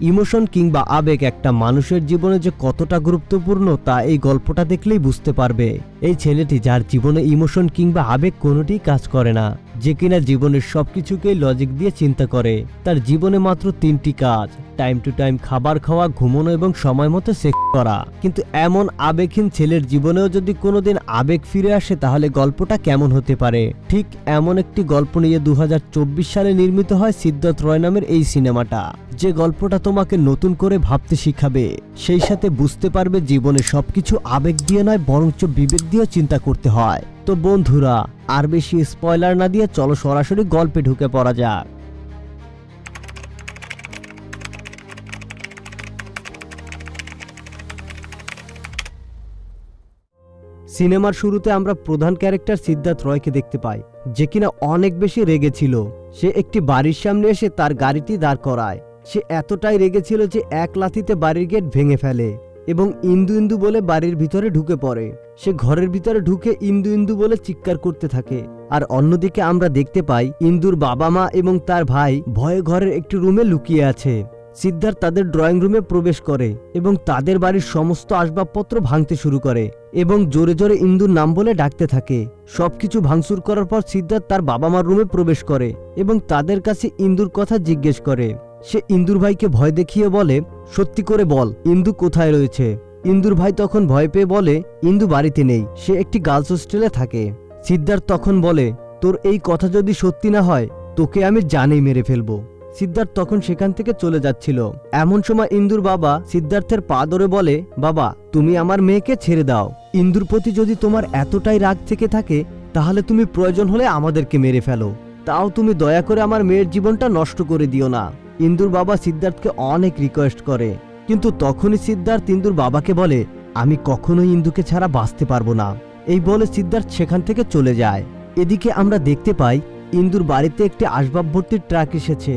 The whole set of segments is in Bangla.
ইমোশন কিংবা আবেগ একটা মানুষের জীবনে যে কতটা গুরুত্বপূর্ণ তা এই গল্পটা দেখলেই বুঝতে পারবে। এই ছেলেটি যার জীবনে ইমোশন কিংবা আবেগ কোনোটি কাজ করে না। যে কিনা জীবনের সবকিছুকেই লজিক দিয়ে চিন্তা করে। তার জীবনে মাত্র তিনটি কাজ টাইম টু টাইম খাবার খাওয়া, ঘুমানো এবং সময় মতো সেক্স করা। কিন্তু এমন আবেগহীন ছেলের জীবনেও যদি কোনোদিন আবেগ ফিরে আসে, তাহলে গল্পটা কেমন হতে পারে? ঠিক এমন একটি গল্প নিয়ে দু হাজার চব্বিশ সালে নির্মিত হয় সিদ্ধার্থ রয় নামের এই সিনেমাটা। যে গল্পটা তোমাকে নতুন করে ভাবতে শিখাবে, সেই সাথে বুঝতে পারবে জীবনে সবকিছু আবেগ দিয়ে নয়, বরঞ্চ বিবেক দিয়েও চিন্তা করতে হয়। তো বন্ধুরা, আর বেশি স্পয়লার না দিয়ে চলো সরাসরি গল্পে ঢুকে পড়া যাক। সিনেমার শুরুতে আমরা প্রধান ক্যারেক্টার সিদ্ধার্থ রয়কে দেখতে পাই, যে কিনা অনেক বেশি রেগেছিল সে একটি বাড়ির সামনে এসে তার গাড়িটি দাঁড় করায়। সে এতটাই রেগেছিল যে এক লাথিতে বাড়ির গেট ভেঙে ফেলে এবং ইন্দু ইন্দু বলে বাড়ির ভিতরে ঢুকে পড়ে। সে ঘরের ভিতরে ঢুকে ইন্দু ইন্দু বলে চিৎকার করতে থাকে। আর অন্যদিকে আমরা দেখতে পাই, ইন্দুর বাবা মা এবং তার ভাই ভয়ে ঘরের একটি রুমে লুকিয়ে আছে। সিদ্ধার্থ তাদের ড্রয়িং রুমে প্রবেশ করে এবং তাদের বাড়ির সমস্ত আসবাবপত্র ভাঙতে শুরু করে এবং জোরে জোরে ইন্দুর নাম বলে ডাকতে থাকে। সবকিছু ভাঙচুর করার পর সিদ্ধার্থ তার বাবা মার রুমে প্রবেশ করে এবং তাদের কাছে ইন্দুর কথা জিজ্ঞেস করে। সে ইন্দুর ভাইকে ভয় দেখিয়ে বলে, সত্যি করে বল, ইন্দু কোথায় রয়েছে? ইন্দুর ভাই তখন ভয় পেয়ে বলে, ইন্দু বাড়িতে নেই, সে একটি গার্লস হোস্টেলে থাকে। সিদ্ধার্থ তখন বলে, তোর এই কথা যদি সত্যি না হয়, তোকে আমি জানেই মেরে ফেলব। সিদ্ধার্থ তখন সেখান থেকে চলে যাচ্ছিল। এমন সময় ইন্দুর বাবা সিদ্ধার্থের পা ধরে বলে, বাবা, তুমি আমার মেয়েকে ছেড়ে দাও। ইন্দুর প্রতি যদি তোমার এতটাই রাগ থেকে থাকে, তাহলে তুমি প্রয়োজন হলে আমাদেরকে মেরে ফেলো। তাও তুমি দয়া করে আমার মেয়ের জীবনটা নষ্ট করে দিও না। ইন্দুর বাবা সিদ্ধার্থকে অনেক রিকোয়েস্ট করে। কিন্তু তখনই সিদ্ধার্থ ইন্দুর বাবাকে বলে, আমি কখনোই ইন্দুকে ছাড়া বাঁচতে পারব না। এই বলে সিদ্ধার্থ সেখান থেকে চলে যায়। এদিকে আমরা দেখতে পাই, ইন্দুর বাড়িতে একটি আসবাব ভর্তির ট্রাক এসেছে।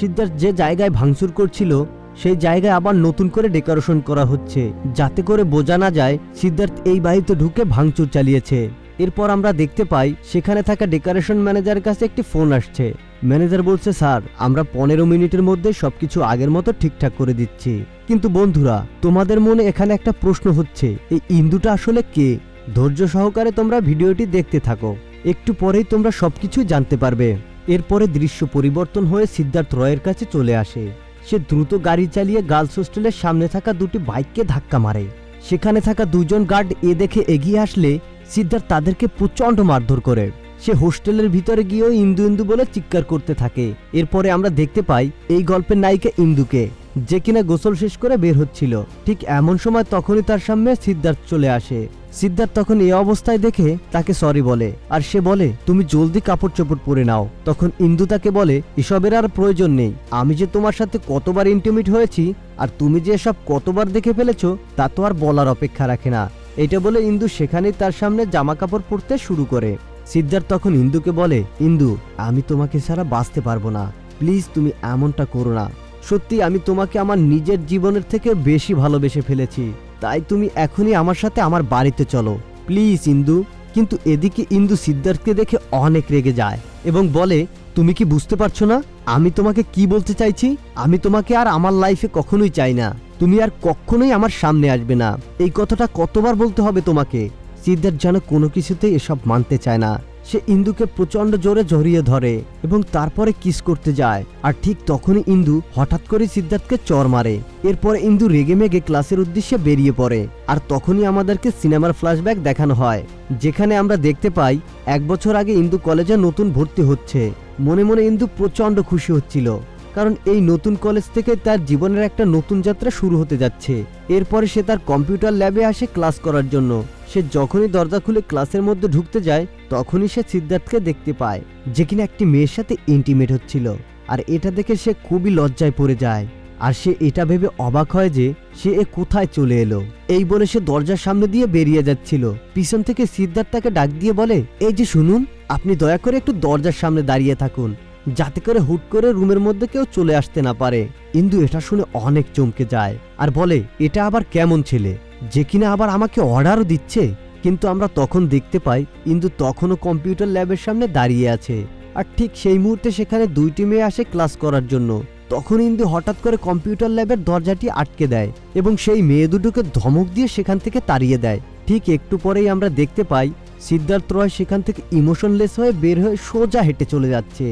সিদ্ধার্থ যে জায়গায় ভাঙচুর করছিল, সেই জায়গায় আবার নতুন করে ডেকোরেশন করা হচ্ছে। যাতে করে বোঝা না যায়, সিদ্ধার্থ এই বাড়িতে ঢুকে ভাঙচুর চালিয়েছে। এরপর আমরা দেখতে পাই, সেখানে থাকা ডেকোরেশন ম্যানেজারের কাছে একটি ফোন আসছে। ম্যানেজার বলছে, স্যার, আমরা পনেরো মিনিটের মধ্যে সবকিছু আগের মতো ঠিকঠাক করে দিচ্ছি। কিন্তু বন্ধুরা, তোমাদের মনে এখানে একটা প্রশ্ন হচ্ছে, এই ইন্দুটা আসলে কে? ধৈর্য সহকারে তোমরা ভিডিওটি দেখতে থাকো। একটু পরেই তোমরা সবকিছু জানতে পারবে। এরপরে দৃশ্য পরিবর্তন হয়ে সিদ্ধার্থ রয়ের কাছে চলে আসে। সে দ্রুত গাড়ি চালিয়ে গার্লস হোস্টেলের সামনে থাকা দুটি বাইককে ধাক্কা মারে। সেখানে থাকা দুজন গার্ড এ দেখে এগিয়ে আসলে সিদ্ধার্থ তাদেরকে প্রচণ্ড মারধর করে। সে হোস্টেলের ভিতরে গিয়েও ইন্দু ইন্দু বলে চিৎকার করতে থাকে। এরপরে আমরা দেখতে পাই এই গল্পের নায়িকা ইন্দুকে, যে কিনা গোসল শেষ করে বের হচ্ছিল। ঠিক এমন সময় তখনই তার সামনে সিদ্ধার্থ চলে আসে। সিদ্ধার্থ তখন এই অবস্থায় দেখে তাকে সরি বলে। আর সে বলে, তুমি জলদি কাপড় চোপড় পরে নাও। তখন ইন্দু তাকে বলে, এসবের আর প্রয়োজন নেই। আমি যে তোমার সাথে কতবার ইন্টিমেট হয়েছি, আর তুমি যে এসব কতবার দেখে ফেলেছো, তা তো আর বলার অপেক্ষা রাখে না। এটা বলে ইন্দু সেখানেই তার সামনে জামা কাপড় পরতে শুরু করে। সিদ্ধার্থ তখন ইন্দুকে বলে, ইন্দু, আমি তোমাকে ছাড়া বাঁচতে পারব না। প্লিজ তুমি এমনটা করো না। সত্যি, আমি তোমাকে আমার নিজের জীবনের থেকে বেশি ভালোবেসে ফেলেছি। তাই তুমি এখনই আমার সাথে আমার বাড়িতে চলো। প্লিজ, ইন্দু। কিন্তু এদিকে ইন্দু সিদ্ধার্থকে দেখে অনেক রেগে যায় এবং বলে তুমি কি বুঝতে পারছ না? আমি তোমাকে কি বলতে চাইছি? আমি তোমাকে আর আমার লাইফে কখনোই চাই না। তুমি আর কখনোই আমার সামনে আসবে না। এই কথাটা কতবার বলতে হবে তোমাকে? সিদ্ধার্থ যেন কোনো কিছুতেই এসব মানতে চায় না। সে ইন্দুকে প্রচণ্ড জোরে জড়িয়ে ধরে এবং তারপরে কিস করতে যায়। আর ঠিক তখনই ইন্দু হঠাৎ করে সিদ্ধার্থকে চর মারে। এরপরে ইন্দু রেগে মেগে ক্লাসের উদ্দেশ্যে বেরিয়ে পড়ে। আর তখনই আমাদেরকে সিনেমার ফ্ল্যাশব্যাক দেখানো হয়, যেখানে আমরা দেখতে পাই, এক বছর আগে ইন্দু কলেজে নতুন ভর্তি হচ্ছে। মনে মনে ইন্দু প্রচণ্ড খুশি হচ্ছিল, কারণ এই নতুন কলেজ থেকে তার জীবনের একটা নতুন যাত্রা শুরু হতে যাচ্ছে। এরপরে সে তার কম্পিউটার ল্যাবে আসে ক্লাস করার জন্য। সে যখনই দরজা খুলে ক্লাসের মধ্যে ঢুকতে যায়, তখনই সে সিদ্ধার্থকে দেখতে পায় যে কিনা একটি মেয়ের সাথে ইন্টিমেট হচ্ছিল। আর এটা দেখে সে খুবই লজ্জায় পড়ে যায়। আর সে এটা ভেবে অবাক হয় যে সে এ কোথায় চলে এলো। এই বলে সে দরজার সামনে দিয়ে বেরিয়ে যাচ্ছিল। পিছন থেকে সিদ্ধার্থ তাকে ডাক দিয়ে বলে, এই যে শুনুন, আপনি দয়া করে একটু দরজার সামনে দাঁড়িয়ে থাকুন, যাতে করে হুট করে রুমের মধ্যে কেউ চলে আসতে না পারে। ইন্দু এটা শুনে অনেক চমকে যায় আর বলে, এটা আবার কেমন ছেলে? যে কিনা আবার আমাকে অর্ডারও দিচ্ছে, কিন্তু আমরা তখন দেখতে পাই ইন্দু তখনও কম্পিউটার ল্যাবের সামনে দাঁড়িয়ে আছে। আর ঠিক সেই মুহূর্তে সেখানে দুইটি মেয়ে আসে ক্লাস করার জন্য। তখন ইন্দু হঠাৎ করে কম্পিউটার ল্যাবের দরজাটি আটকে দেয় এবং সেই মেয়ে দুটোকে ধমক দিয়ে সেখান থেকে তাড়িয়ে দেয়। ঠিক একটু পরেই আমরা দেখতে পাই সিদ্ধার্থ রয় সেখান থেকে ইমোশনলেস হয়ে বের হয়ে সোজা হেঁটে চলে যাচ্ছে।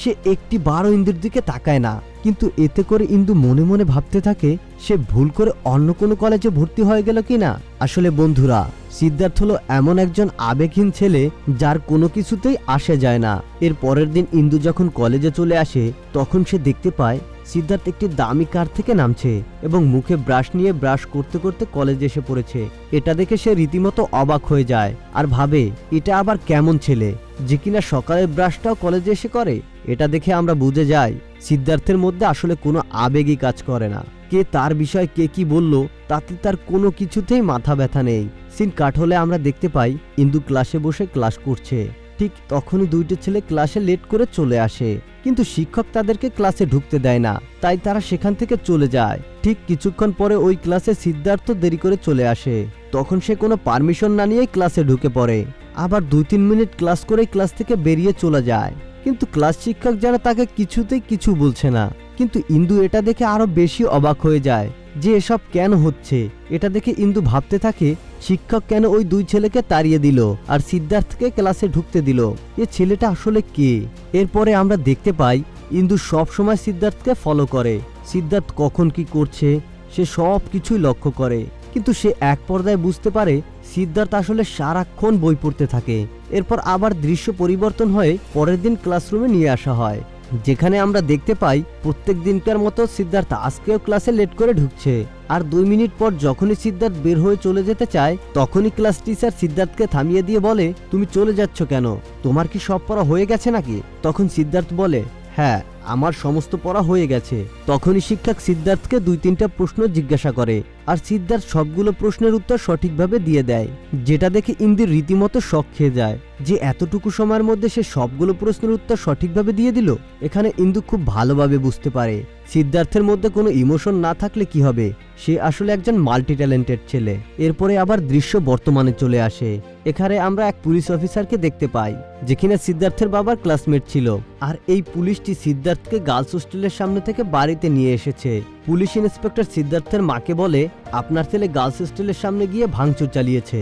সে একটি বারো ইন্দুর দিকে তাকায় না। কিন্তু এতে করে ইন্দু মনে মনে ভাবতে থাকে, সে ভুল করে অন্য কোনো কলেজে ভর্তি হয়ে গেল কি না আসলে বন্ধুরা, সিদ্ধার্থ হলো এমন একজন আবেগহীন ছেলে যার কোনো কিছুতেই আসে যায় না। এর পরের দিন ইন্দু যখন কলেজে চলে আসে, তখন সে দেখতে পায় সিদ্ধার্থ একটি দামি কার থেকে নামছে এবং মুখে ব্রাশ নিয়ে ব্রাশ করতে করতে কলেজে এসে পড়েছে। এটা দেখে সে রীতিমতো অবাক হয়ে যায় আর ভাবে, এটা আবার কেমন ছেলে? যে কিনা সকালের ব্রাশটাও কলেজে এসে করে? এটা দেখে আমরা বুঝে যাই, সিদ্ধার্থের মধ্যে আসলে কোনো আবেগই কাজ করে না। কে তার বিষয়ে কে কি বলল, তাতে তার কোনো কিছুতেই মাথা ব্যথা নেই। সিন কাট হলে আমরা দেখতে পাই, ইন্দু ক্লাসে বসে ক্লাস করছে। ঠিক তখনই দুইটি ছেলে ক্লাসে লেট করে চলে আসে। কিন্তু শিক্ষক তাদেরকে ক্লাসে ঢুকতে দেয় না, তাই তারা সেখান থেকে চলে যায়। ঠিক কিছুক্ষণ পরে ওই ক্লাসে সিদ্ধার্থ দেরি করে চলে আসে। তখন সে কোনো পারমিশন না নিয়েই ক্লাসে ঢুকে পড়ে। আবার দুই তিন মিনিট ক্লাস করেই ক্লাস থেকে বেরিয়ে চলে যায়। কিন্তু ক্লাস শিক্ষক যেন তাকে কিছুতেই কিছু বলছে না। কিন্তু ইন্দু এটা দেখে আরও বেশি অবাক হয়ে যায় যে এসব কেন হচ্ছে? এটা দেখে ইন্দু ভাবতে থাকে শিক্ষক কেন ওই দুই ছেলেকে তাড়িয়ে দিল আর সিদ্ধার্থকে ক্লাসে ঢুকতে দিল? এ ছেলেটা আসলে কে? এরপরে আমরা দেখতে পাই, ইন্দু সব সময় সিদ্ধার্থকে ফলো করে। সিদ্ধার্থ কখন কি করছে, সে সব কিছুই লক্ষ্য করে। কিন্তু সে এক পর্দায় বুঝতে পারে, সিদ্ধার্থ আসলে সারাক্ষণ বই পড়তে থাকে। এরপর আবার দৃশ্য পরিবর্তন হয়ে পরের দিন ক্লাসরুমে নিয়ে আসা হয়। যেখানে আমরা দেখতে পাই প্রত্যেক দিনকার মতো সিদ্ধার্থ আজকেও ক্লাসে লেট করে ঢুকছে। আর দুই মিনিট পর যখনই সিদ্ধার্থ বের হয়ে চলে যেতে চায়, তখনই ক্লাস টিচার সিদ্ধার্থকে থামিয়ে দিয়ে বলে, তুমি চলে যাচ্ছ কেন? তোমার কি সব পড়া হয়ে গেছে নাকি? তখন সিদ্ধার্থ বলে হ্যাঁ আমার সমস্ত পড়া হয়ে গেছে। তখনই শিক্ষক সিদ্ধার্থকে দুই তিনটা প্রশ্ন জিজ্ঞাসা করে। আর সিদ্ধার্থ সবগুলো প্রশ্নের উত্তর সঠিকভাবে দিয়ে দেয়, যেটা দেখে ইন্দির রীতিমতো শখ খেয়ে যায়। যে এতটুকু সময়ের মধ্যে সে সবগুলো প্রশ্নের উত্তর সঠিকভাবে দিয়ে দিল, এখানে ইন্দু খুব ভালোভাবে বুঝতে পারে। সিদ্ধার্থের মধ্যে কোনো ইমোশন না থাকলে কি হবে? সে আসলে একজন মাল্টি ট্যালেন্টেড ছেলে। এরপরে আবার দৃশ্য বর্তমানে চলে আসে। এখানে আমরা এক পুলিশ অফিসারকে দেখতে পাই যেখানে সিদ্ধার্থের বাবার ক্লাসমেট ছিল। আর এই পুলিশটি সিদ্ধার্থকে গার্লস হোস্টেলের সামনে থেকে বাড়িতে নিয়ে এসেছে। পুলিশ ইন্সপেক্টর সিদ্ধার্থের মাকে বলে, আপনার ছেলে গার্লস হোস্টেলের সামনে গিয়ে ভাঙচুর চালিয়েছে,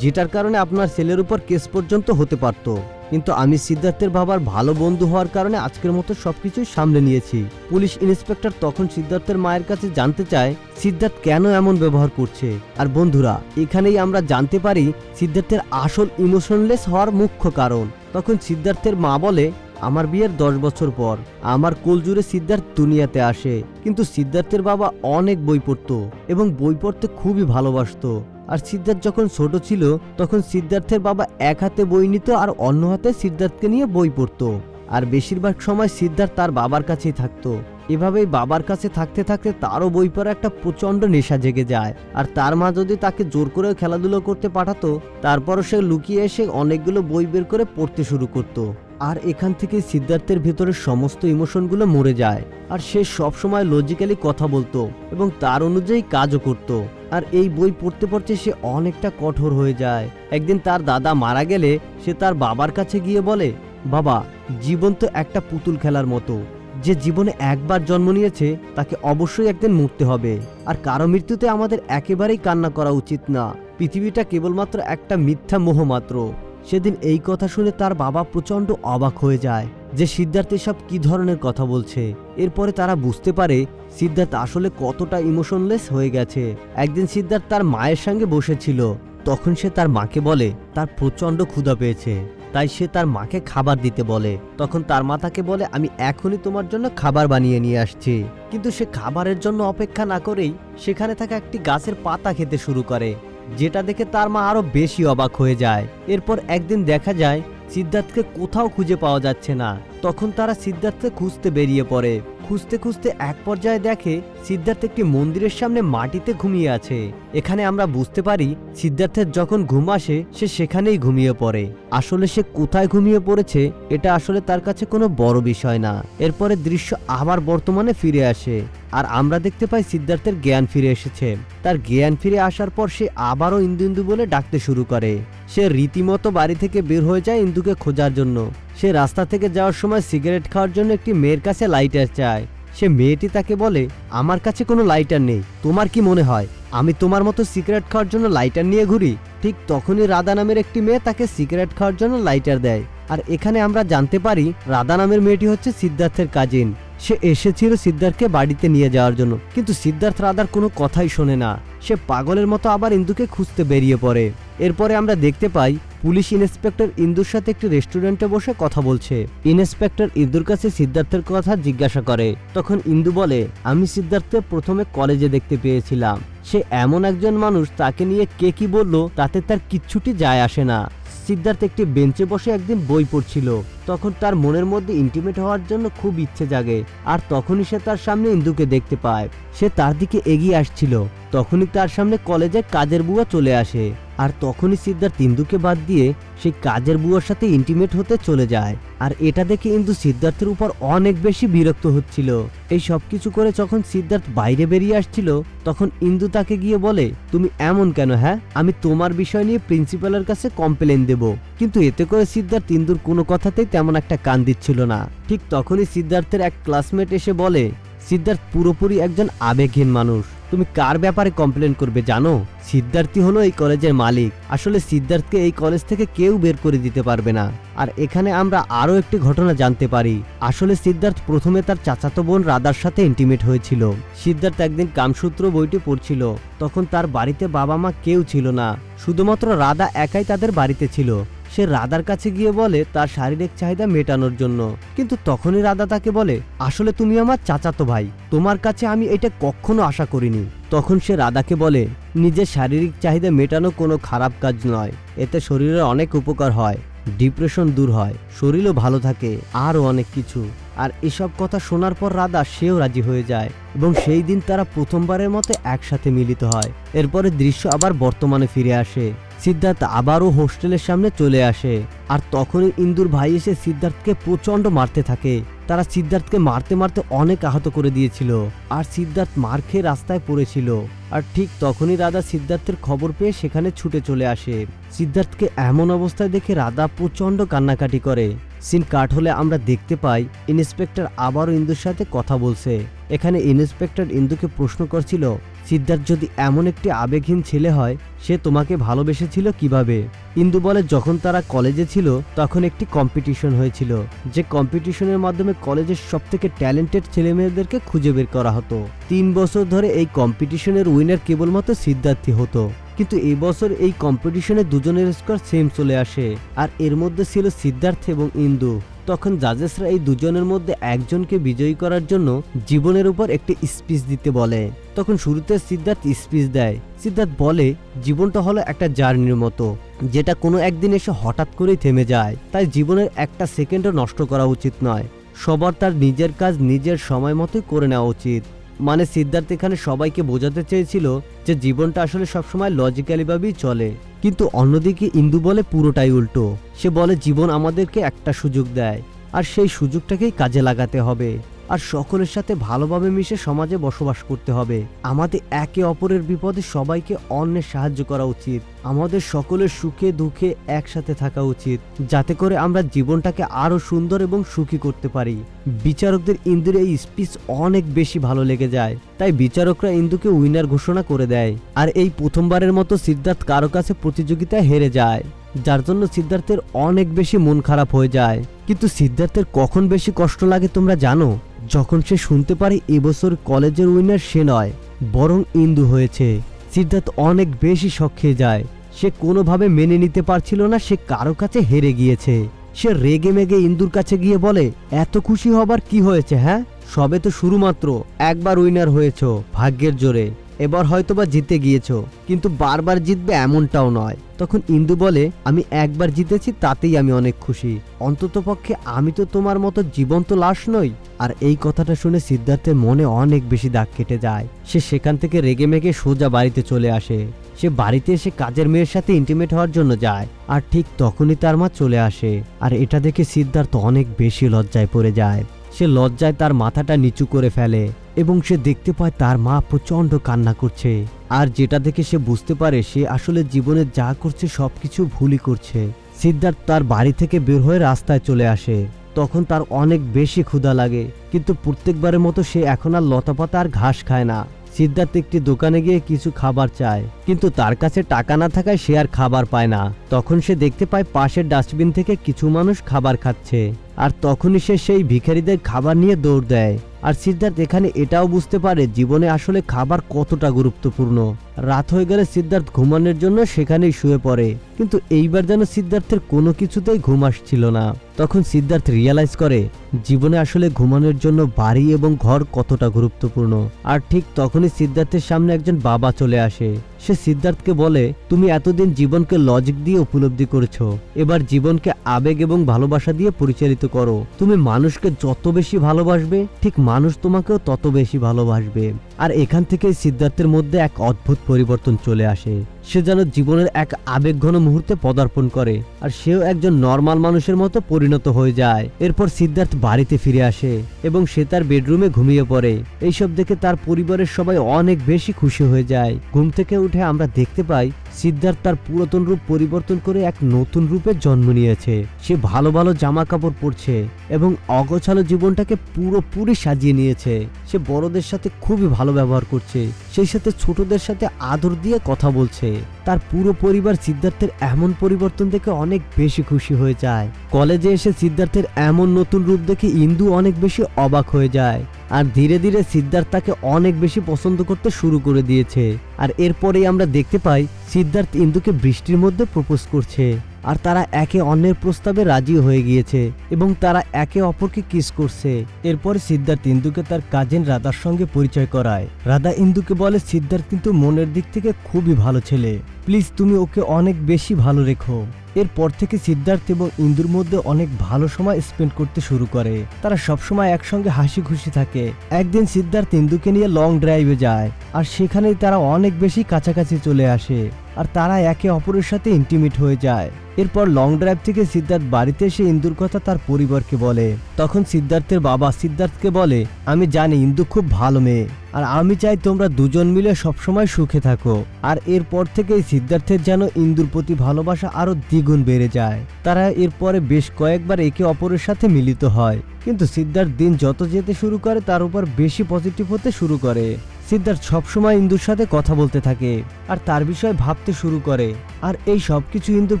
যেটার কারণে আপনার ছেলের উপর কেস পর্যন্ত হতে পারত। কিন্তু আমি সিদ্ধার্থের বাবার ভালো বন্ধু হওয়ার কারণে আজকের মতো সবকিছুই সামলে নিয়েছি। পুলিশ ইন্সপেক্টর তখন সিদ্ধার্থের মায়ের কাছে জানতে চায়, সিদ্ধার্থ কেন এমন ব্যবহার করছে? আর বন্ধুরা, এখানেই আমরা জানতে পারি, সিদ্ধার্থের আসল ইমোশনলেস হওয়ার মুখ্য কারণ। তখন সিদ্ধার্থের মা বলে আমার বিয়ের দশ বছর পর আমার কোলজুড়ে সিদ্ধার্থ দুনিয়াতে আসে। কিন্তু সিদ্ধার্থের বাবা অনেক বই পড়তো এবং বই পড়তে খুবই ভালোবাসতো। আর সিদ্ধার্থ যখন ছোট ছিল, তখন সিদ্ধার্থের বাবা এক হাতে বই নিত আর অন্য হাতে সিদ্ধার্থকে নিয়ে বই পড়তো। আর বেশিরভাগ সময় সিদ্ধার্থ তার বাবার কাছেই থাকতো। এভাবেই বাবার কাছে থাকতে থাকতে তারও বই পড়া একটা প্রচণ্ড নেশা জেগে যায়। আর তার মা যদি তাকে জোর করেও খেলাধুলো করতে পাঠাতো, তারপরও সে লুকিয়ে এসে অনেকগুলো বই বের করে পড়তে শুরু করতো। আর এখান থেকে সিদ্ধার্থের ভেতরে সমস্ত ইমোশনগুলো মরে যায়। আর সে সবসময় লজিক্যালি কথা বলতো এবং তার অনুযায়ী কাজও করত। আর এই বই পড়তে পড়তে সে অনেকটা কঠোর হয়ে যায়। একদিন তার দাদা মারা গেলে সে তার বাবার কাছে গিয়ে বলে, বাবা, জীবন তো একটা পুতুল খেলার মতো। যে জীবনে একবার জন্ম নিয়েছে, তাকে অবশ্যই একদিন মরতে হবে। আর কারও মৃত্যুতে আমাদের একেবারেই কান্না করা উচিত না। পৃথিবীটা কেবলমাত্র একটা মিথ্যা মোহ মাত্র। সেদিন এই কথা শুনে তার বাবা প্রচণ্ড অবাক হয়ে যায় যে সিদ্ধার্থ এসব কি ধরনের কথা বলছে। এরপরে তারা বুঝতে পারে সিদ্ধার্থ আসলে কতটা ইমোশনলেস হয়ে গেছে। একদিন সিদ্ধার্থ তার মায়ের সঙ্গে বসেছিল। তখন সে তার মাকে বলে, তার প্রচণ্ড ক্ষুধা পেয়েছে। তাই সে তার মাকে খাবার দিতে বলে। তখন তার মা তাকে বলে, আমি এখনই তোমার জন্য খাবার বানিয়ে নিয়ে আসছি। কিন্তু সে খাবারের জন্য অপেক্ষা না করেই সেখানে থাকা একটি গাছের পাতা খেতে শুরু করে। যেটা দেখে তার মা আরও বেশি অবাক হয়ে যায়। এরপর একদিন দেখা যায়, সিদ্ধার্থকে কোথাও খুঁজে পাওয়া যাচ্ছে না। তখন তারা সিদ্ধার্থকে খুঁজতে বেরিয়ে পড়ে। খুঁজতে খুঁজতে এক পর্যায়ে দেখে, সিদ্ধার্থ একটি মন্দিরের সামনে মাটিতে ঘুমিয়ে আছে। এখানে আমরা বুঝতে পারি, সিদ্ধার্থের যখন ঘুম আসে, সে সেখানেই ঘুমিয়ে পড়ে। আসলে সে কোথায় ঘুমিয়ে পড়েছে, এটা আসলে তার কাছে কোনো বড় বিষয় না। এরপরে দৃশ্য আবার বর্তমানে ফিরে আসে। আর আমরা দেখতে পাই সিদ্ধার্থের জ্ঞান ফিরে এসেছে। তার জ্ঞান ফিরে আসার পর সে আবারও ইন্দু ইন্দু বলে ডাকতে শুরু করে। সে রীতিমতো বাড়ি থেকে বের হয়ে যায় ইন্দুকে খোঁজার জন্য। সে রাস্তা থেকে যাওয়ার সময় সিগারেট খাওয়ার জন্য একটি মেয়ের কাছে লাইটার চায়। সে মেয়েটি তাকে বলে, আমার কাছে কোনো লাইটার নেই, তোমার কি মনে হয়? আমি তোমার মতো সিগারেট খাওয়ার জন্য লাইটার নিয়ে ঘুরি? ঠিক তখনই রাধা নামের একটি মেয়ে তাকে সিগারেট খাওয়ার জন্য লাইটার দেয়। আর এখানে আমরা জানতে পারি, রাধা নামের মেয়েটি হচ্ছে সিদ্ধার্থের কাজিন সে এসেছিল সিদ্ধার্থকে বাড়িতে নিয়ে যাওয়ার জন্য। কিন্তু সিদ্ধার্থ রাধার কোনো কথাই শোনে না। সে পাগলের মতো আবার ইন্দুকে খুঁজতে বেরিয়ে পড়ে। এরপরে আমরা দেখতে পাই, পুলিশ ইন্সপেক্টর ইন্দুর সাথে একটি রেস্টুরেন্টে বসে কথা বলছে। ইন্সপেক্টর ইন্দুর কাছে সিদ্ধার্থের কথা জিজ্ঞাসা করে। তখন ইন্দু বলে, আমি সিদ্ধার্থকে প্রথমে কলেজে দেখতে পেয়েছিলাম। সে এমন একজন মানুষ, তাকে নিয়ে কে কি বলল, তাতে তার কিচ্ছুটি যায় আসে না। সিদ্ধার্থ একটি বেঞ্চে বসে একদিন বই পড়ছিল। তখন তার মনের মধ্যে ইন্টিমেট হওয়ার জন্য খুব ইচ্ছে জাগে। আর তখনই সে তার সামনে ইন্দুকে দেখতে পায়। সে তার দিকে এগিয়ে আসছিল। তখনই তার সামনে কলেজে কাজের বুয়া চলে আসে। আর তখনই সিদ্ধার্থ ইন্দুকে বাদ দিয়ে সেই কাজের বুয়ার সাথে ইন্টিমেট হতে চলে যায়। আর এটা দেখে ইন্দু সিদ্ধার্থের উপর অনেক বেশি বিরক্ত হচ্ছিল। এই সব কিছু করে যখন সিদ্ধার্থ বাইরে বেরিয়ে আসছিল, তখন ইন্দু তাকে গিয়ে বলে, তুমি এমন কেন হ্যাঁ? আমি তোমার বিষয় নিয়ে প্রিন্সিপালের কাছে কমপ্লেন দেব। কিন্তু এতে করে সিদ্ধার্থ ইন্দুর কোনো কথাতেই তেমন একটা কান দিচ্ছিল না। ঠিক তখনই সিদ্ধার্থের এক ক্লাসমেট এসে বলে, সিদ্ধার্থ পুরোপুরি একজন আবেগহীন মানুষ। তুমি কার ব্যাপারে কমপ্লেন করবে জানো? সিদ্ধার্থী হলো এই কলেজের মালিক। আসলে সিদ্ধার্থকে এই কলেজ থেকে কেউ বের করে দিতে পারবে না। আর এখানে আমরা আরও একটি ঘটনা জানতে পারি। আসলে সিদ্ধার্থ প্রথমে তার চাচাতো বোন রাধার সাথে ইন্টিমেট হয়েছিল। সিদ্ধার্থ একদিন কামসূত্র বইটি পড়ছিল। তখন তার বাড়িতে বাবা মা কেউ ছিল না। শুধুমাত্র রাধা একাই তাদের বাড়িতে ছিল। সে রাধার কাছে গিয়ে বলে, তার শারীরিক চাহিদা মেটানোর জন্য। কিন্তু তখনই রাধা তাকে বলে, আসলে তুমি আমার চাচাতো ভাই। তোমার কাছে আমি এটা কখনো আশা করিনি। তখন সে রাধাকে বলে, নিজের শারীরিক চাহিদা মেটানো কোনো খারাপ কাজ নয়। এতে শরীরের অনেক উপকার হয়, ডিপ্রেশন দূর হয়, শরীরও ভালো থাকে, আরও অনেক কিছু। আর এসব কথা শোনার পর রাধা সেও রাজি হয়ে যায় এবং সেই দিন তারা প্রথমবারের মতো একসাথে মিলিত হয়। এরপরে দৃশ্য আবার বর্তমানে ফিরে আসে। সিদ্ধার্থ আবারও হোস্টেলের সামনে চলে আসে। আর তখনই ইন্দুর ভাই এসে সিদ্ধার্থকে প্রচণ্ড মারতে থাকে। তারা সিদ্ধার্থকে মারতে মারতে অনেক আহত করে দিয়েছিল। আর সিদ্ধার্থ মার খেয়ে রাস্তায় পড়েছিল। আর ঠিক তখনই রাধা সিদ্ধার্থের খবর পেয়ে সেখানে ছুটে চলে আসে। সিদ্ধার্থকে এমন অবস্থায় দেখে রাধা প্রচণ্ড কান্নাকাটি করে। সিন কাট হলে আমরা দেখতে পাই, ইন্সপেক্টর আবারও ইন্দুর সাথে কথা বলছে। এখানে ইন্সপেক্টর ইন্দুকে প্রশ্ন করছিল, সিদ্ধার্থ, যদি এমন একটি আবেগহীন ছেলে হয়, সে তোমাকে ভালোবেসেছিল কীভাবে? ইন্দু বলে, যখন তারা কলেজে ছিল, তখন একটি কম্পিটিশন হয়েছিল। যে কম্পিটিশনের মাধ্যমে কলেজের সব থেকে ট্যালেন্টেড ছেলেমেয়েদেরকে খুঁজে বের করা হতো। তিন বছর ধরে এই কম্পিটিশনের উইনার কেবলমাত্র সিদ্ধার্থী হতো। কিন্তু এই বছর এই কম্পিটিশনে দুজনের স্কোর সেম চলে আসে। আর এর মধ্যে ছিল সিদ্ধার্থ এবং ইন্দু। তখন জাজেসরা এই দুজনের মধ্যে একজনকে বিজয়ী করার জন্য জীবনের উপর একটি স্পিচ দিতে বলে। তখন শুরুতে সিদ্ধার্থ স্পিচ দেয়। সিদ্ধার্থ বলে, জীবনটা হলো একটা জার্নির মতো, যেটা কোনো একদিন এসে হঠাৎ করেই থেমে যায়। তাই জীবনের একটা সেকেন্ডও নষ্ট করা উচিত নয়। সবার তার নিজের কাজ নিজের সময় মতোই করে নেওয়া উচিত। মানে সিদ্ধার্থ এখানে সবাইকে বোঝাতে চেয়েছিল যে জীবনটা আসলে সবসময় লজিক্যালিভাবেই চলে। কিন্তু অন্যদিকে ইন্দু বলে পুরোটাই উল্টো। সে বলে, জীবন আমাদেরকে একটা সুযোগ দেয়, আর সেই সুযোগটাকেই কাজে লাগাতে হবে। আর সকলের সাথে ভালোভাবে মিশে সমাজে বসবাস করতে হবে। আমাদের একে অপরের বিপদে সবাইকে অন্যের সাহায্য করা উচিত। আমাদের সকলের সুখে দুঃখে একসাথে থাকা উচিত, যাতে করে আমরা জীবনটাকে আরও সুন্দর এবং সুখী করতে পারি। বিচারকদের ইন্দুর এই স্পিচ অনেক বেশি ভালো লেগে যায়, তাই বিচারকরা ইন্দুকে উইনার ঘোষণা করে দেয়। আর এই প্রথমবারের মতো সিদ্ধার্থ কারও কাছে প্রতিযোগিতায় হেরে যায়। যার জন্য সিদ্ধার্থের অনেক বেশি মন খারাপ হয়ে যায়। কিন্তু সিদ্ধার্থের কখন বেশি কষ্ট লাগে তোমরা জানো? যখন সে শুনতে পারে এবছর কলেজের উইনার সে নয়, বরং ইন্দু হয়েছে। সিদ্ধার্থ অনেক বেশি শখ খেয়ে যায়। সে কোনোভাবে মেনে নিতে পারছিল না, সে কারও কাছে হেরে গিয়েছে। সে রেগে মেগে ইন্দুর কাছে গিয়ে বলে, এত খুশি হবার কি হয়েছে হ্যাঁ? সবে তো শুরুমাত্র, একবার উইনার হয়েছ, ভাগ্যের জোরে। এবার হয়তোবা জিতে গিয়েছো, কিন্তু বারবার জিতবে এমনটাও নয়। তখন ইন্দু বলে, আমি একবার জিতেছি, তাতেই আমি অনেক খুশি। অন্ততপক্ষে আমি তো তোমার মতো জীবন্ত লাশ নই। আর এই কথাটা শুনে সিদ্ধার্থের মনে অনেক বেশি দাগ কেটে যায়। সে সেখান থেকে রেগে মেগে সোজা বাড়িতে চলে আসে। সে বাড়িতে এসে কাজের মেয়ের সাথে ইন্টিমেট হওয়ার জন্য যায়, আর ঠিক তখনই তার মা চলে আসে। আর এটা দেখে সিদ্ধার্থ অনেক বেশি লজ্জায় পড়ে যায়। সে লজ্জায় তার মাথাটা নিচু করে ফেলে। এবং সে দেখতে পায় তার মা প্রচণ্ড কান্না করছে। আর যেটা দেখে সে বুঝতে পারে, সে আসলে জীবনে যা করছে সবকিছু ভুলই করছে। সিদ্ধার্থ তার বাড়ি থেকে বের হয়ে রাস্তায় চলে আসে। তখন তার অনেক বেশি ক্ষুধা লাগে। কিন্তু প্রত্যেকবারের মতো সে এখন আর লতাপাতা আর ঘাস খায় না। সিদ্ধার্থ একটি দোকানে গিয়ে কিছু খাবার চায়। কিন্তু তার কাছে টাকা না থাকায় সে আর খাবার পায় না। তখন সে দেখতে পায় পাশের ডাস্টবিন থেকে কিছু মানুষ খাবার খাচ্ছে। আর তখনই সে সেই ভিখারিদের খাবার নিয়ে দৌড় দেয়। আর সিদ্ধার্থ এখানে এটাও বুঝতে পারে জীবনে আসলে খাবার কতটা গুরুত্বপূর্ণ। রাত হয়ে গেলে সিদ্ধার্থ ঘুমানোর জন্য সেখানেই শুয়ে পড়ে। কিন্তু এইবার যেন সিদ্ধার্থের কোনো কিছুতেই ঘুম আসছিল না। তখন সিদ্ধার্থ রিয়ালাইজ করে, জীবনে আসলে ঘুমানোর জন্য বাড়ি এবং ঘর কতটা গুরুত্বপূর্ণ। আর ঠিক তখনই সিদ্ধার্থের সামনে একজন বাবা চলে আসে। সে সিদ্ধার্থকে বলে, তুমি এতদিন জীবনকে লজিক দিয়ে উপলব্ধি করেছ। এবার জীবনকে আবেগ এবং ভালোবাসা দিয়ে পরিচালিত করো। তুমি মানুষকে যত বেশি ভালোবাসবে, ঠিক মানুষ তোমাকেও তত বেশি ভালোবাসবে। আর এখান থেকে সিদ্ধার্থের মধ্যে এক অদ্ভুত পরিবর্তন চলে আসে। সে যেন জীবনের এক আবেগঘন মুহূর্তে পদার্পণ করে, আর সেও একজন নর্মাল মানুষের মতো পরিণত হয়ে যায়। এরপর সিদ্ধার্থ বাড়িতে ফিরে আসে এবং সে তার বেডরুমে ঘুমিয়ে পড়ে। এইসব দেখে তার পরিবারের সবাই অনেক বেশি খুশি হয়ে যায়। ঘুম থেকে উঠে আমরা দেখতে পাই সিদ্ধার্থ তার পুরাতন রূপ পরিবর্তন করে এক নতুন রূপে জন্ম নিয়েছে। সে ভালো ভালো জামা কাপড় পরছে এবং অগোছালো জীবনটাকে পুরোপুরি সাজিয়ে নিয়েছে। সে বড়দের সাথে খুবই ভালো ব্যবহার করছে। সেই সাথে ছোটদের সাথে আদর দিয়ে কথা বলছে। তার পুরো পরিবার সিদ্ধার্থের এমন পরিবর্তন দেখে অনেক বেশি খুশি হয়ে যায়। কলেজে এসে সিদ্ধার্থের এমন নতুন রূপ দেখে ইন্দু অনেক বেশি অবাক হয়ে যায়। আর ধীরে ধীরে সিদ্ধার্থ তাকে অনেক বেশি পছন্দ করতে শুরু করে দিয়েছে। আর এরপরেই আমরা দেখতে পাই সিদ্ধার্থ ইন্দুকে বৃষ্টির মধ্যে প্রপোজ করছে আর তারা একে অন্যের প্রস্তাবে রাজি হয়ে গিয়েছে এবং তারা একে অপরকে কিস করছে। এরপর সিদ্ধার্থ ইন্দুকে তার কাজিন রাধার সঙ্গে পরিচয় করায়। রাধা ইন্দুকে বলে, সিদ্ধার্থ কিন্তু মনের দিক থেকে খুবই ভালো ছেলে। প্লিজ তুমি ওকে অনেক বেশি ভালো রেখো। এরপর থেকে সিদ্ধার্থ এবং ইন্দুর মধ্যে অনেক ভালো সময় স্পেন্ড করতে শুরু করে। তারা সবসময় একসঙ্গে হাসি খুশি থাকে। একদিন সিদ্ধার্থ ইন্দুকে নিয়ে লং ড্রাইভে যায়, আর সেখানেই তারা অনেক বেশি কাছাকাছি চলে আসে, আর তারা একে অপরের সাথে ইন্টিমেট হয়ে যায়। এরপর লং ড্রাইভ থেকে সিদ্ধার্থ বাড়িতে এসে ইন্দুর কথা তার পরিবারকে বলে। তখন সিদ্ধার্থের বাবা সিদ্ধার্থকে বলে, আমি জানি ইন্দু খুব ভালো মেয়ে। আর আমি চাই তোমরা দুজন মিলে সবসময় সুখে থাকো। আর এরপর থেকেই সিদ্ধার্থের যেন ইন্দুর প্রতি ভালোবাসা আরও দ্বিগুণ বেড়ে যায়। তারা এরপরে বেশ কয়েকবার একে অপরের সাথে মিলিত হয়। কিন্তু সিদ্ধার্থ দিন যত যেতে শুরু করে, তার উপর বেশি পজিটিভ হতে শুরু করে। সিদ্ধার্থ সবসময় ইন্দুর সাথে কথা বলতে থাকে আর তার বিষয়ে ভাবতে শুরু করে। আর এই সবকিছু ইন্দুর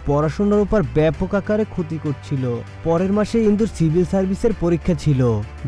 পড়াশোনার উপর ব্যাপক আকারে ক্ষতি করছিল। পরের মাসে ইন্দুর সিভিল সার্ভিসের পরীক্ষা ছিল,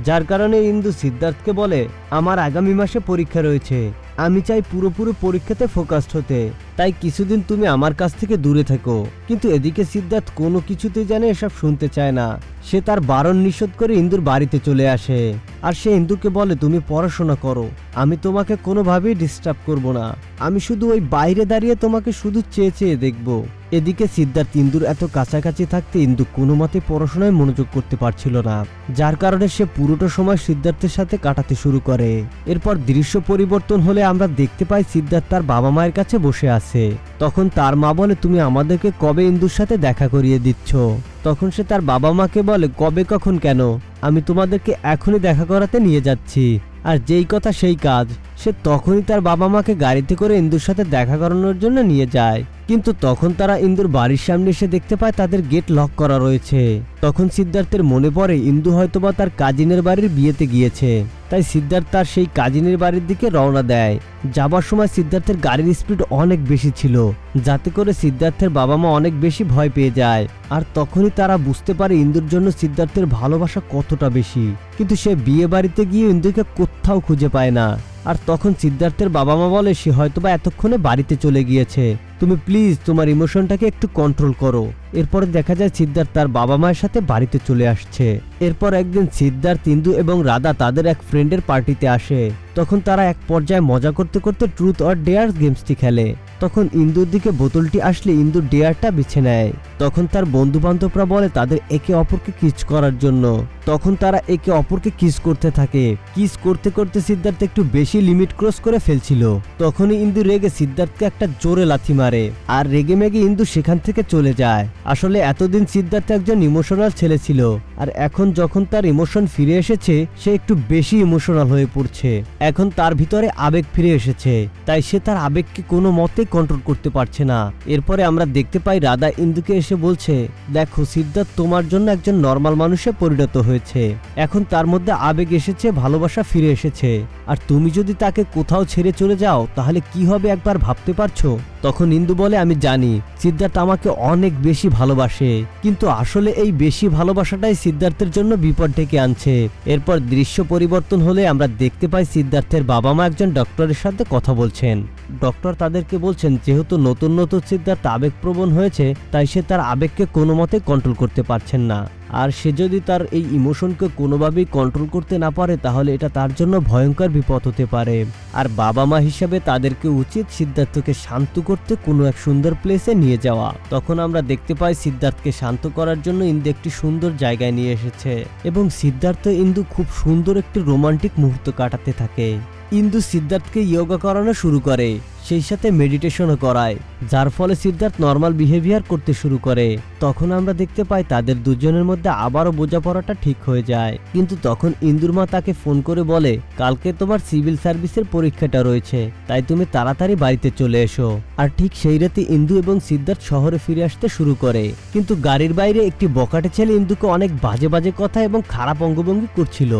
যার কারণে ইন্দু সিদ্ধার্থকে বলে, আমার আগামী মাসে পরীক্ষা রয়েছে। আমি চাই পুরোপুরি পরীক্ষাতে ফোকাসড হতে। তাই কিছুদিন তুমি আমার কাছ থেকে দূরে থেকো। কিন্তু এদিকে সিদ্ধার্থ কোনো কিছুতেই জানে এসব শুনতে চায় না। সে তার বারণ নিষেধ করে ইন্দুর বাড়িতে চলে আসে। আর সে ইন্দুকে বলে, তুমি পড়াশোনা করো। আমি তোমাকে কোনোভাবেই ডিস্টার্ব করব না। আমি শুধু ওই বাইরে দাঁড়িয়ে তোমাকে শুধু চেয়ে চেয়ে দেখব। এদিকে সিদ্ধার্থ ইন্দুর এত কাছাকাছি থাকতে ইন্দু কোনো মতে পড়াশোনায় মনোযোগ করতে পারছিল না, যার কারণে সে পুরোটা সময় সিদ্ধার্থের সাথে কাটাতে শুরু করে। এরপর দৃশ্য পরিবর্তন হলে আমরা দেখতে পাই সিদ্ধার্থ তার বাবা মায়ের কাছে বসে আছে। তখন তার মা বলে, তুমি আমাদেরকে কবে ইন্দুর সাথে দেখা করিয়ে দিচ্ছ? তখন সে তার বাবা মাকে বলে, কবে, কখন, কেন? আমি তোমাদেরকে এখনই দেখা করাতে নিয়ে যাচ্ছি। আর যেই কথা সেই কাজ। সে তখনই তার বাবা মাকে গাড়িতে করে ইন্দুর সাথে দেখা করানোর জন্য নিয়ে যায়। কিন্তু তখন তারা ইন্দুর বাড়ির সামনে এসে দেখতে পায় তাদের গেট লক করা রয়েছে। তখন সিদ্ধার্থের মনে পড়ে, ইন্দু হয়তোবা তার কাজিনের বাড়ির বিয়েতে গিয়েছে। তাই সিদ্ধার্থ তার সেই কাজিনের বাড়ির দিকে রওনা দেয়। যাবার সময় সিদ্ধার্থের গাড়ির স্পিড অনেক বেশি ছিল, যাতে করে সিদ্ধার্থের বাবা মা অনেক বেশি ভয় পেয়ে যায়। আর তখনই তারা বুঝতে পারে ইন্দুর জন্য সিদ্ধার্থের ভালোবাসা কতটা বেশি। কিন্তু সে বিয়ে বাড়িতে গিয়ে ইন্দুকে কোথাও খুঁজে পায় না। আর তখন সিদ্ধার্থের বাবা মা বলে সে হয়তোবা এতক্ষণে বাড়িতে চলে গিয়েছে। তুমি প্লিজ তোমার ইমোশনটাকে একটু কন্ট্রোল করো। এরপরে দেখা যায় সিদ্ধার্থ তার বাবা মায়ের সাথে বাড়িতে চলে আসছে। এরপর একদিন সিদ্ধার্থ, ইন্দু এবং রাধা তাদের এক ফ্রেন্ডের পার্টিতে আসে। তখন তারা এক পর্যায়ে মজা করতে করতে ট্রুথ অর ডেয়ার গেমসটি খেলে। তখন ইন্দুর দিকে বোতলটি আসলে ইন্দু ডেয়ারটা বেছে নেয়। তখন তার বন্ধু বান্ধবরা বলে তাদের একে অপরকে কিস করার জন্য। তখন তারা একে অপরকে কিস করতে থাকে। কিস করতে করতে সিদ্ধার্থ একটু বেশি লিমিট ক্রস করে ফেলছিল। তখনই ইন্দু রেগে সিদ্ধার্থকে একটা জোরে লাথি মারে। আর রেগে মেগে ইন্দু সেখান থেকে চলে যায়। আসলে এতদিন সিদ্ধার্থ একজন ইমোশনাল ছেলে ছিল। আর এখন যখন তার ইমোশন ফিরে এসেছে, সে একটু বেশি ইমোশনাল হয়ে পড়ছে। এখন তার ভিতরে আবেগ ফিরে এসেছে। তাই সে তার আবেগকে কোনো মতে কন্ট্রোল করতে পারছে না। এরপরে আমরা দেখতে পাই রাধা ইন্দুকে এসে বলছে, দেখো, সিদ্ধার্থ তোমার জন্য একজন নর্মাল মানুষে পরিণত হয়েছে। এখন তার মধ্যে আবেগ এসেছে, ভালোবাসা ফিরে এসেছে। আর তুমি যদি তাকে কোথাও ছেড়ে চলে যাও, তাহলে কি হবে একবার ভাবতে পারছ? তখন ইন্দু বলে, আমি জানি সিদ্ধার্থ আমাকে অনেক বেশি ভালোবাসে, কিন্তু আসলে এই বেশি ভালোবাসাটাই সিদ্ধার্থের জন্য বিপদ ডেকে আনছে। এরপর দৃশ্য পরিবর্তন হলে আমরা দেখতে পাই সিদ্ধার্থের বাবা মা একজন ডক্টরের সাথে কথা বলছেন। ডক্টর তাদেরকে বলছেন, যেহেতু নতুন নতুন সিদ্ধার্থ আবেগপ্রবণ হয়েছে, তাই সে তার আবেগকে কোনো মতে কন্ট্রোল করতে পারছেন না। আর সে যদি তার এই ইমোশনকে কোনোভাবেই কন্ট্রোল করতে না পারে, তাহলে এটা তার জন্য ভয়ঙ্কর বিপদ হতে পারে। আর বাবা মা হিসাবে তাদেরকে উচিত সিদ্ধার্থকে শান্ত করতে কোনো এক সুন্দর প্লেসে নিয়ে যাওয়া। তখন আমরা দেখতে পাই সিদ্ধার্থকে শান্ত করার জন্য ইন্দু একটি সুন্দর জায়গায় নিয়ে এসেছে এবং সিদ্ধার্থ ইন্দু খুব সুন্দর একটি রোমান্টিক মুহূর্ত কাটাতে থাকে। ইন্দু সিদ্ধার্থকে ইয়োগা করানো শুরু করে। সেই সাথে মেডিটেশনও করায়, যার ফলে সিদ্ধার্থ নর্মাল বিহেভিয়ার করতে শুরু করে। তখন আমরা দেখতে পাই তাদের দুজনের মধ্যে আবারও বোঝাপড়াটা ঠিক হয়ে যায়। কিন্তু তখন ইন্দুর মা তাকে ফোন করে বলে, কালকে তোমার সিভিল সার্ভিসের পরীক্ষাটা রয়েছে, তাই তুমি তাড়াতাড়ি বাড়িতে চলে এসো। আর ঠিক সেই রাতে ইন্দু এবং সিদ্ধার্থ শহরে ফিরে আসতে শুরু করে। কিন্তু গাড়ির বাইরে একটি বকাটে ছেলে ইন্দুকে অনেক বাজে বাজে কথা এবং খারাপ অঙ্গভঙ্গি করছিল,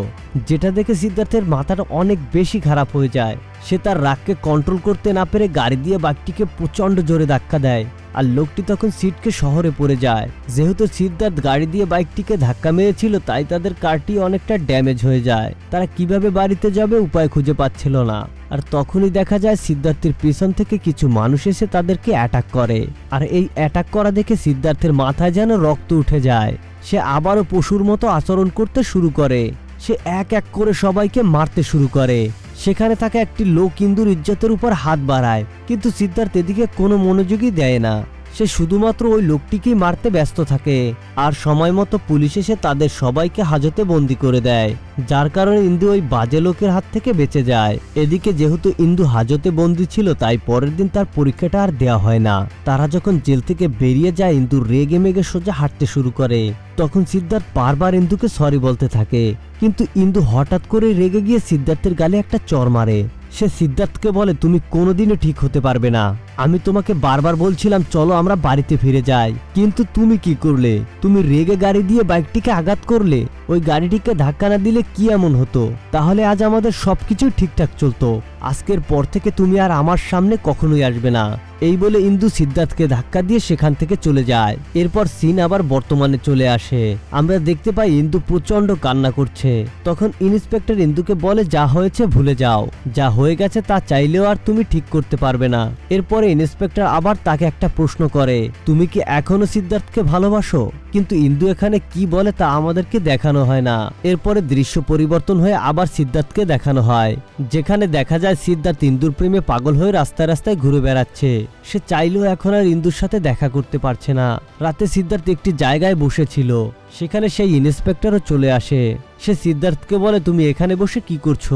যেটা দেখে সিদ্ধার্থের মাথাটা অনেক বেশি খারাপ হয়ে যায়। সে তার রাগকে কন্ট্রোল করতে না পেরে গাড়ি দিয়ে বাইকটিকে প্রচণ্ড জোরে ধাক্কা দেয়। আর লোকটি তখন সিটকে শহরে পড়ে যায়। যেহেতু সিদ্ধার্থ গাড়ি দিয়ে বাইকটিকে ধাক্কা মেরেছিল, তাই তাদের কারটি অনেকটা ড্যামেজ হয়ে যায়। তারা কীভাবে বাড়িতে যাবে উপায় খুঁজে পাচ্ছিল না। আর তখনই দেখা যায় সিদ্ধার্থের পিছন থেকে কিছু মানুষ এসে তাদেরকে অ্যাটাক করে। আর এই অ্যাটাক করা দেখে সিদ্ধার্থের মাথায় যেন রক্ত উঠে যায়। সে আবারও পশুর মতো আচরণ করতে শুরু করে। সে এক এক করে সবাইকে মারতে শুরু করে। সেখানে থাকা একটি লোক ইন্দুর ইজ্জতের উপর হাত বাড়ায়, কিন্তু সিদ্ধার্থ এদিকে কোনো মনোযোগই দেয় না। সে শুধুমাত্র ওই লোকটিকেই মারতে ব্যস্ত থাকে। আর সময় মতো পুলিশ এসে তাদের সবাইকে হাজতে বন্দি করে দেয়, যার কারণে ইন্দু ওই বাজে লোকের হাত থেকে বেঁচে যায়। এদিকে যেহেতু ইন্দু হাজতে বন্দি ছিল, তাই পরের দিন তার পরীক্ষাটা আর দেওয়া হয় না। তারা যখন জেল থেকে বেরিয়ে যায়, ইন্দু রেগে মেগে সোজা হাঁটতে শুরু করে। তখন সিদ্ধার্থ বারবার ইন্দুকে সরি বলতে থাকে। কিন্তু ইন্দু হঠাৎ করে রেগে গিয়ে সিদ্ধার্থের গালে একটা চর মারে। সে সিদ্ধার্থকে বলে, তুমি কোনোদিনও ঠিক হতে পারবে না। আমি তোমাকে বারবার বলছিলাম, চলো আমরা বাড়িতে ফিরে যাই। কিন্তু তুমি কি করলে? তুমি রেগে গাড়ি দিয়ে বাইকটিকে আঘাত করলে? ওই গাড়িটিকে ধাক্কা না দিলে কি এমন হতো? তাহলে আজ আমাদের সবকিছু ঠিকঠাক চলতো। আজকের পর থেকে তুমি আর আমার সামনে কখনোই আসবে না। এই বলে ইন্দু সিদ্ধার্থকে ধাক্কা দিয়ে সেখান থেকে চলে যায়। এরপর সিন আবার বর্তমানে চলে আসে। আমরা দেখতে পাই ইন্দু প্রচণ্ড কান্না করছে। তখন ইন্সপেক্টর ইন্দুকে বলে, যা হয়েছে ভুলে যাও। যা হয়ে গেছে তা চাইলেও আর তুমি ঠিক করতে পারবে না। এরপরে ইন্সপেক্টর আবার তাকে একটা প্রশ্ন করে, তুমি কি এখনও সিদ্ধার্থকে ভালোবাসো? কিন্তু ইন্দু এখানে কি বলে তা আমাদেরকে দেখানো হয় না। এরপরে দৃশ্য পরিবর্তন হয়ে আবার সিদ্ধার্থকে দেখানো হয়। যেখানে দেখা যায় সিদ্ধার্থ ইন্দুর প্রেমে পাগল হয়ে রাস্তায় রাস্তায় ঘুরে বেড়াচ্ছে। সে চাইলেও এখন আর ইন্দুর সাথে দেখা করতে পারছে না। রাতে সিদ্ধার্থ একটি জায়গায় বসেছিল। সেখানে সেই ইন্সপেক্টরও চলে আসে। সে সিদ্ধার্থকে বলে, তুমি এখানে বসে কি করছ?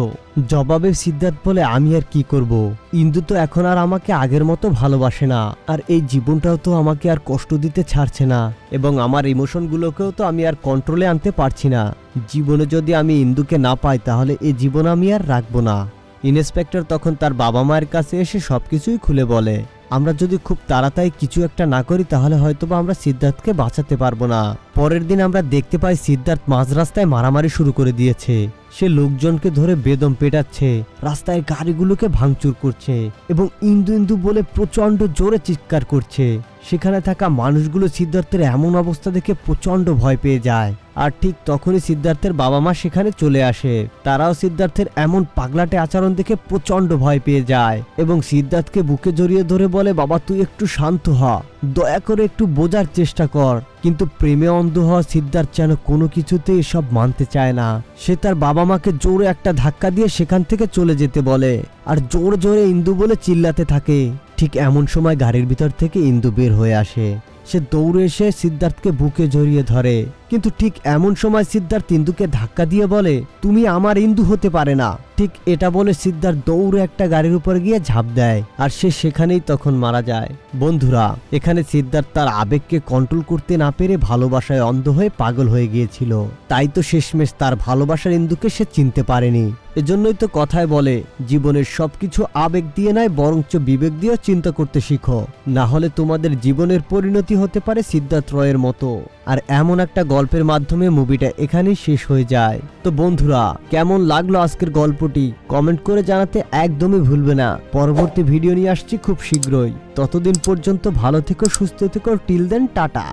জবাবে সিদ্ধার্থ বলে, আমি আর কি করব? ইন্দু তো এখন আর আমাকে আগের মতো ভালোবাসে না। আর এই জীবনটাও তো আমাকে আর কষ্ট দিতে ছাড়ছে না। এবং আমার ইমোশনগুলোকেও তো আমি আর কন্ট্রোলে আনতে পারছি না। জীবনে যদি আমি ইন্দুকে না পাই, তাহলে এই জীবন আমি আর রাখব না। ইন্সপেক্টর তখন তার বাবা মায়ের কাছে এসে সব কিছুই খুলে বলে, আমরা যদি খুব তাড়াতাড়ি কিছু একটা না করি, তাহলে হয়তোবা আমরা সিদ্ধার্থকে বাঁচাতে পারব না। পরের দিন আমরা দেখতে পাই সিদ্ধার্থ মাঝ রাস্তায় মারামারি শুরু করে দিয়েছে। সে লোকজনকে ধরে বেদম পেটাচ্ছে, রাস্তায় গাড়িগুলোকে ভাঙচুর করছে এবং ইন্দু ইন্দু বলে প্রচণ্ড জোরে চিৎকার করছে। সেখানে থাকা মানুষগুলো সিদ্ধার্থের এমন অবস্থা দেখে প্রচণ্ড ভয় পেয়ে যায়। আর ঠিক তখনই সিদ্ধার্থের বাবা মা সেখানে চলে আসে। তারাও সিদ্ধার্থের এমন পাগলাটে আচরণ দেখে প্রচণ্ড ভয় পেয়ে যায় এবং সিদ্ধার্থকে বুকে জড়িয়ে ধরে বলে, বাবা, তুই একটু শান্ত হ, দয়া করে একটু বোঝার চেষ্টা কর। কিন্তু প্রেমে অন্ধ হওয়া সিদ্ধার্থ যেন কোনো কিছুতে এসব মানতে চায় না। সে তার বাবা মাকে জোরে একটা ধাক্কা দিয়ে সেখান থেকে চলে যেতে বলে আর জোর জোরে ইন্দু বলে চিল্লাতে থাকে। ঠিক এমন সময় গাড়ির ভিতর থেকে ইন্দু বের হয়ে আসে। সে দৌড়ে এসে সিদ্ধার্থকে বুকে জড়িয়ে ধরে। কিন্তু ঠিক এমন সময় সিদ্ধার্থ ইন্দুকে ধাক্কা দিয়ে বলে, তুমি আমার ইন্দু হতে পারে না। ঠিক এটা বলে সিদ্ধার্থ দৌড়ে একটা গাড়ির উপর গিয়ে ঝাঁপ দেয় আর সে সেখানেই তখন মারা যায়। বন্ধুরা, এখানে সিদ্ধার্থ তার আবেগকে কন্ট্রোল করতে না পেরে ভালোবাসায় অন্ধ হয়ে পাগল হয়ে গিয়েছিল। তাই তো শেষমেশ তার ভালোবাসার ইন্দুকে সে চিনতে পারেনি। এজন্যই তো কথায় বলে, জীবনের সবকিছু আবেগ দিয়ে নয়, বরঞ্চ বিবেক দিয়েও চিন্তা করতে শিখো। না হলে তোমাদের জীবনের পরিণতি হতে পারে সিদ্ধার্থ রয়ের মতো। আর এমন একটা গল্পের মাধ্যমে মুভিটা এখানেই শেষ হয়ে যায়। তো বন্ধুরা, কেমন লাগল আজকের গল্পটি? কমেন্ট করে জানাতে একদমই ভুলবে না। পরবর্তী ভিডিও নিয়ে আসছি খুব শীঘ্রই। ততদিন পর্যন্ত ভালো থেকো, সুস্থ থেকো। Till then tata.